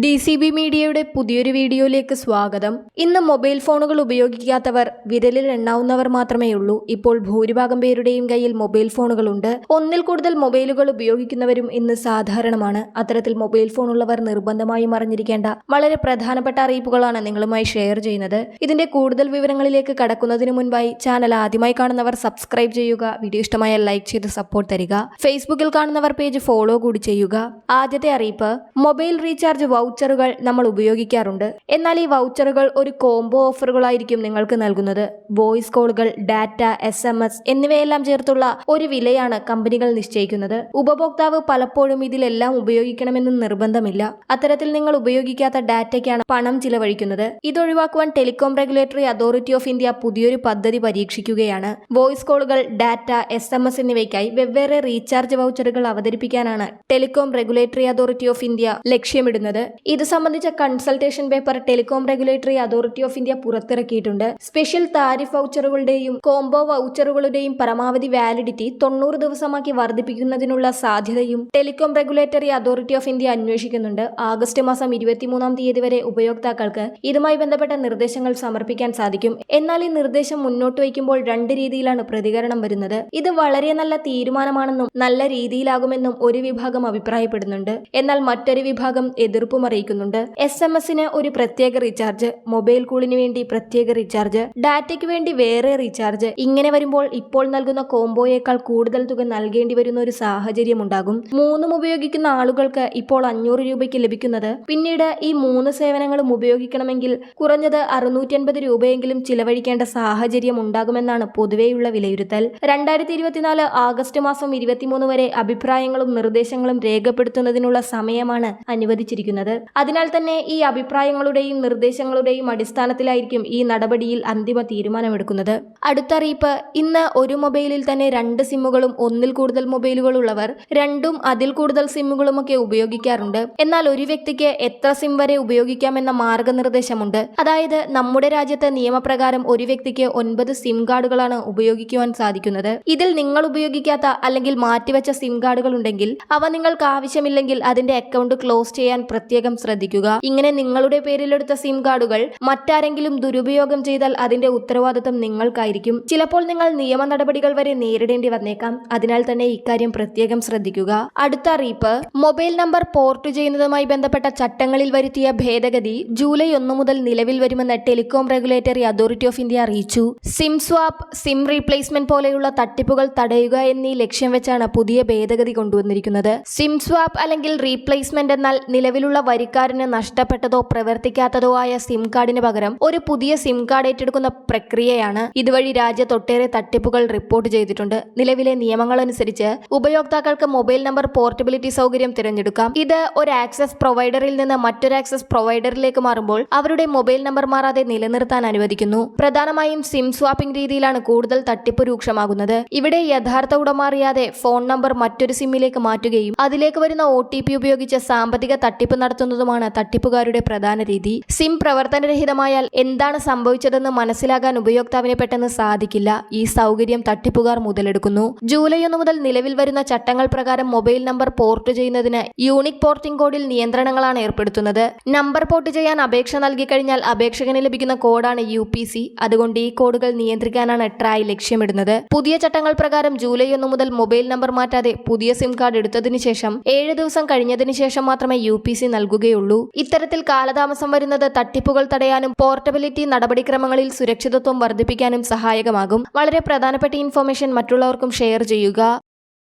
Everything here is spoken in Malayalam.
ഡി സി ബി മീഡിയയുടെ പുതിയൊരു വീഡിയോയിലേക്ക് സ്വാഗതം. ഇന്ന് മൊബൈൽ ഫോണുകൾ ഉപയോഗിക്കാത്തവർ വിരലിൽ എണ്ണാവുന്നവർ മാത്രമേ ഉള്ളൂ ഇപ്പോൾ ഭൂരിഭാഗം പേരുടെയും കയ്യിൽ മൊബൈൽ ഫോണുകളുണ്ട് ഒന്നിൽ കൂടുതൽ മൊബൈലുകൾ ഉപയോഗിക്കുന്നവരും ഇന്ന് സാധാരണമാണ്. അത്തരത്തിൽ മൊബൈൽ ഫോൺ ഉള്ളവർ നിർബന്ധമായും അറിഞ്ഞിരിക്കേണ്ട വളരെ പ്രധാനപ്പെട്ട അറിയിപ്പുകളാണ് നിങ്ങളുമായി ഷെയർ ചെയ്യുന്നത്. ഇതിന്റെ കൂടുതൽ വിവരങ്ങളിലേക്ക് കടക്കുന്നതിന് മുൻപായി ചാനൽ ആദ്യമായി കാണുന്നവർ സബ്സ്ക്രൈബ് ചെയ്യുക വീഡിയോ ഇഷ്ടമായ ലൈക്ക് ചെയ്ത് സപ്പോർട്ട് തരിക. ഫേസ്ബുക്കിൽ കാണുന്നവർ പേജ് ഫോളോ കൂടി ചെയ്യുക. ആദ്യത്തെ അറിയിപ്പ് മൊബൈൽ റീചാർജ് വൗച്ചറുകൾ നമ്മൾ ഉപയോഗിക്കാറുണ്ട്. എന്നാൽ ഈ വൗച്ചറുകൾ ഒരു കോംബോ ഓഫറുകളായിരിക്കും നിങ്ങൾക്ക് നൽകുന്നത്. വോയിസ് കോളുകൾ ഡാറ്റ എസ് എം എസ് എന്നിവയെല്ലാം ചേർത്തുള്ള ഒരു വിലയാണ് കമ്പനികൾ നിശ്ചയിക്കുന്നത്. ഉപഭോക്താവ് പലപ്പോഴും ഇതിലെല്ലാം ഉപയോഗിക്കണമെന്ന് നിർബന്ധമില്ല. അത്തരത്തിൽ നിങ്ങൾ ഉപയോഗിക്കാത്ത ഡാറ്റയ്ക്കാണ് പണം ചിലവഴിക്കുന്നത്. ഇതൊഴിവാക്കുവാൻ telecom regulatory authority of India പുതിയൊരു പദ്ധതി പരീക്ഷിക്കുകയാണ്. വോയിസ് കോളുകൾ ഡാറ്റ എസ് എം എസ് എന്നിവയ്ക്കായി വെവ്വേറെ റീചാർജ് വൗച്ചറുകൾ അവതരിപ്പിക്കാനാണ് Telecom Regulatory Authority of India ലക്ഷ്യമിടുന്നത്. ഇത് സംബന്ധിച്ച consultation paper Telecom Regulatory Authority of India പുറത്തിറക്കിയിട്ടുണ്ട്. സ്പെഷ്യൽ താരിഫ് വൗച്ചറുകളുടെയും കോംബോ വൗച്ചറുകളുടെയും പരമാവധി വാലിഡിറ്റി തൊണ്ണൂറ് ദിവസമാക്കി വർദ്ധിപ്പിക്കുന്നതിനുള്ള സാധ്യതയും Telecom Regulatory Authority of India അന്വേഷിക്കുന്നുണ്ട്. ആഗസ്റ്റ് മാസം ഇരുപത്തിമൂന്നാം തീയതി വരെ ഉപയോക്താക്കൾക്ക് ഇതുമായി ബന്ധപ്പെട്ട നിർദ്ദേശങ്ങൾ സമർപ്പിക്കാൻ സാധിക്കും. എന്നാൽ ഈ നിർദ്ദേശം മുന്നോട്ട് വയ്ക്കുമ്പോൾ രണ്ട് രീതിയിലാണ് പ്രതികരണം വരുന്നത്. ഇത് വളരെ നല്ല തീരുമാനമാണെന്നും നല്ല രീതിയിലാകുമെന്നും ഒരു വിഭാഗം അഭിപ്രായപ്പെടുന്നുണ്ട്. എന്നാൽ മറ്റൊരു വിഭാഗം എതിർപ്പും അറിയിക്കുന്നുണ്ട്. എസ് എം എസിന് ഒരു പ്രത്യേക റീചാർജ് മൊബൈൽ കോളിന് വേണ്ടി പ്രത്യേക റീചാർജ് ഡാറ്റയ്ക്ക് വേണ്ടി വേറെ റീചാർജ്. ഇങ്ങനെ വരുമ്പോൾ ഇപ്പോൾ നൽകുന്ന കോംബോയേക്കാൾ കൂടുതൽ തുക നൽകേണ്ടി വരുന്ന ഒരു സാഹചര്യം ഉണ്ടാകും. മൂന്നും ഉപയോഗിക്കുന്ന ആളുകൾക്ക് ഇപ്പോൾ അഞ്ഞൂറ് രൂപയ്ക്ക് ലഭിക്കുന്നത്. പിന്നീട് ഈ മൂന്ന് സേവനങ്ങളും ഉപയോഗിക്കണമെങ്കിൽ കുറഞ്ഞത് അറുന്നൂറ്റി രൂപയെങ്കിലും ചിലവഴിക്കേണ്ട സാഹചര്യം ഉണ്ടാകുമെന്നാണ് പൊതുവെയുള്ള വിലയിരുത്തൽ. രണ്ടായിരത്തി ഇരുപത്തിനാല് ആഗസ്റ്റ് മാസം ഇരുപത്തിമൂന്ന് വരെ അഭിപ്രായങ്ങളും നിർദ്ദേശങ്ങളും രേഖപ്പെടുത്തുന്നതിനുള്ള സമയമാണ് അനുവദിച്ചിരിക്കുന്നത്. അതിനാൽ തന്നെ ഈ അഭിപ്രായങ്ങളുടെയും നിർദ്ദേശങ്ങളുടെയും അടിസ്ഥാനത്തിലായിരിക്കും ഈ നടപടിയിൽ അന്തിമ തീരുമാനമെടുക്കുന്നത്. അടുത്തറിയിപ്പ് ഇന്ന് ഒരു മൊബൈലിൽ തന്നെ രണ്ട് സിമ്മുകളും ഒന്നിൽ കൂടുതൽ മൊബൈലുകൾ ഉള്ളവർ രണ്ടും അതിൽ കൂടുതൽ സിമ്മുകളുമൊക്കെ ഉപയോഗിക്കാറുണ്ട്. എന്നാൽ ഒരു വ്യക്തിക്ക് എത്ര സിം വരെ ഉപയോഗിക്കാമെന്ന മാർഗനിർദ്ദേശമുണ്ട്. അതായത് നമ്മുടെ രാജ്യത്തെ നിയമപ്രകാരം ഒരു വ്യക്തിക്ക് ഒൻപത് സിം കാർഡുകളാണ് ഉപയോഗിക്കുവാൻ സാധിക്കുന്നത്. ഇതിൽ നിങ്ങൾ ഉപയോഗിക്കാത്ത അല്ലെങ്കിൽ മാറ്റിവെച്ച സിം കാർഡുകൾ ഉണ്ടെങ്കിൽ അവ നിങ്ങൾക്ക് ആവശ്യമില്ലെങ്കിൽ അതിന്റെ അക്കൗണ്ട് ക്ലോസ് ചെയ്യാൻ പ്രത്യേകം ശ്രദ്ധിക്കുക. ഇങ്ങനെ നിങ്ങളുടെ പേരിലെടുത്ത സിം കാർഡുകൾ മറ്റാരെങ്കിലും ദുരുപയോഗം ചെയ്താൽ അതിന്റെ ഉത്തരവാദിത്തം നിങ്ങൾക്കായിരിക്കും. ചിലപ്പോൾ നിങ്ങൾ നിയമ നടപടികൾ വരെ നേരിടേണ്ടി വന്നേക്കാം. അതിനാൽ തന്നെ ഇക്കാര്യം പ്രത്യേകം ശ്രദ്ധിക്കുക. അടുത്ത അറിയിപ്പ്. മൊബൈൽ നമ്പർ പോർട്ട് ചെയ്യുന്നതുമായി ബന്ധപ്പെട്ട ചട്ടങ്ങളിൽ വരുത്തിയ ഭേദഗതി ജൂലൈ ഒന്ന് മുതൽ നിലവിൽ വരുമെന്ന് Telecom Regulatory Authority of India അറിയിച്ചു. സിം സ്വാപ്പ് സിം റീപ്ലേസ്മെന്റ് പോലെയുള്ള തട്ടിപ്പുകൾ തടയുക എന്നീ ലക്ഷ്യം വെച്ചാണ് പുതിയ ഭേദഗതി കൊണ്ടുവന്നിരിക്കുന്നത്. സിം സ്വാപ്പ് അല്ലെങ്കിൽ റീപ്ലേസ്മെന്റ് എന്നാൽ നിലവിലുള്ള വരിക്കാരന് നഷ്ടപ്പെട്ടതോ പ്രവർത്തിക്കാത്തതോ ആയ സിം കാർഡിന് പകരം ഒരു പുതിയ സിം കാർഡ് ഏറ്റെടുക്കുന്ന പ്രക്രിയയാണ് ഇതുവഴി രാജ്യത്തൊട്ടേറെ തട്ടിപ്പുകൾ റിപ്പോർട്ട് ചെയ്തിട്ടുണ്ട്. നിലവിലെ നിയമങ്ങളനുസരിച്ച് ഉപയോക്താക്കൾക്ക് മൊബൈൽ നമ്പർ പോർട്ടബിലിറ്റി സൗകര്യം തിരഞ്ഞെടുക്കാം. ഇത് ഒരു ആക്സസ് പ്രൊവൈഡറിൽ നിന്ന് മറ്റൊരു ആക്സസ് പ്രൊവൈഡറിലേക്ക് മാറുമ്പോൾ അവരുടെ മൊബൈൽ നമ്പർ മാറാതെ നിലനിർത്താൻ അനുവദിക്കുന്നു. പ്രധാനമായും സിം സ്വാപ്പിംഗ് രീതിയിലാണ് കൂടുതൽ തട്ടിപ്പ് രൂക്ഷമാകുന്നത്. ഇവിടെ യഥാർത്ഥ ഉടമ അറിയാതെ ഫോൺ നമ്പർ മറ്റൊരു സിമ്മിലേക്ക് മാറ്റുകയും അതിലേക്ക് വരുന്ന ഒ ഉപയോഗിച്ച് സാമ്പത്തിക തട്ടിപ്പ് നടത്തുന്നതുമാണ് തട്ടിപ്പുകാരുടെ പ്രധാന രീതി. സിം പ്രവർത്തനരഹിതമായാൽ എന്താണ് സംഭവിച്ചതെന്ന് മനസ്സിലാകാൻ ഉപയോക്താവിനെ പെട്ടെന്ന് സാധിക്കില്ല. ഈ സൗകര്യം തട്ടിപ്പുകാർ മുതലെടുക്കുന്നു. ജൂലൈ ഒന്ന് മുതൽ നിലവിൽ വരുന്ന ചട്ടങ്ങൾ പ്രകാരം മൊബൈൽ നമ്പർ പോർട്ട് ചെയ്യുന്നതിന് യൂണിക് പോർട്ടിംഗ് കോഡിൽ നിയന്ത്രണങ്ങളാണ് ഏർപ്പെടുത്തുന്നത്. നമ്പർ പോർട്ട് ചെയ്യാൻ അപേക്ഷ നൽകിക്കഴിഞ്ഞാൽ അപേക്ഷകന് ലഭിക്കുന്ന കോഡാണ് യു പി സി. അതുകൊണ്ട് ഈ കോഡുകൾ നിയന്ത്രിക്കാനാണ് ട്രായ് ലക്ഷ്യമിടുന്നത്. പുതിയ ചട്ടങ്ങൾ പ്രകാരം ജൂലൈ ഒന്ന് മുതൽ മൊബൈൽ നമ്പർ മാറ്റാതെ പുതിയ സിം കാർഡ് എടുത്തതിനു ശേഷം ഏഴ് ദിവസം കഴിഞ്ഞതിനു ശേഷം മാത്രമേ യു പി സി നൽകുകയുള്ളൂ. ഇത്തരത്തിൽ കാലതാമസം വരുന്നത് തട്ടിപ്പുകൾ തടയാനും പോർട്ടബിലിറ്റി നടപടിക്രമങ്ങളിൽ സുരക്ഷിതത്വം വർദ്ധിപ്പിക്കാനും സഹായകമാകും. വളരെ പ്രധാനപ്പെട്ട ഇൻഫർമേഷൻ മറ്റുള്ളവർക്കും ഷെയർ ചെയ്യുക.